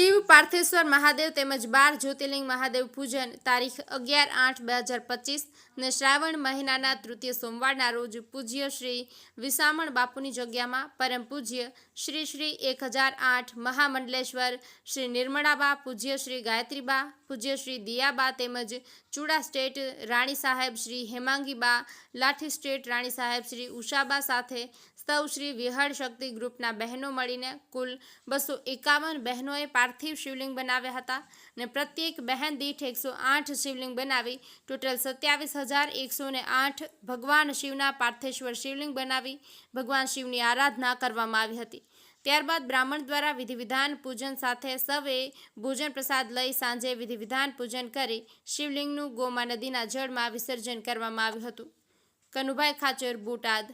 she Partheshwar Mahadev તેમજ બાર જ્યોતિર્લિંગ મહાદેવ પૂજન તારીખ અગિયાર આઠ બે હજાર પચીસ ને શ્રાવણ મહિનાના તૃતીય સોમવારના રોજ પૂજ્ય શ્રી વિસામણ બાપુની જગ્યામાં પરમ પૂજ્ય શ્રી શ્રી એક હજાર આઠ મહામંડલેશ્વર શ્રી નિર્મળાબા, પૂજ્ય શ્રી ગાયત્રીબા, પૂજ્ય શ્રી દિયાબા તેમજ ચૂડા સ્ટેટ રાણી સાહેબ શ્રી હેમાંગીબા, લાઠી સ્ટેટ રાણી સાહેબ શ્રી ઉષાબા સાથે સૌ શ્રી વિહળ શક્તિ ગ્રુપના બહેનો મળીને કુલ બસો એકાવન બહેનોએ પાર્થિવ શિવલિંગ બનાવ્યા હતા ને પ્રત્યેક બહેન દીઠ એકસો આઠ શિવલિંગ બનાવી. ટોટલ સત્યાવીસ હજાર એકસો ને આઠ ભગવાન શિવના પાર્થેશ્વર શિવલિંગ બનાવી, ભગવાન શિવની આરાધના કરવામાં આવી હતી. ત્યારબાદ બ્રાહ્મણ દ્વારા વિધિ વિધાન પૂજન સાથે સૌએ ભોજન પ્રસાદ લઈ સાંજે વિધિ વિધાન પૂજન કરી શિવલિંગનું ગોમા નદીના જળમાં વિસર્જન કરવામાં આવ્યું હતું. કનુભાઈ ખાચર, બોટાદ.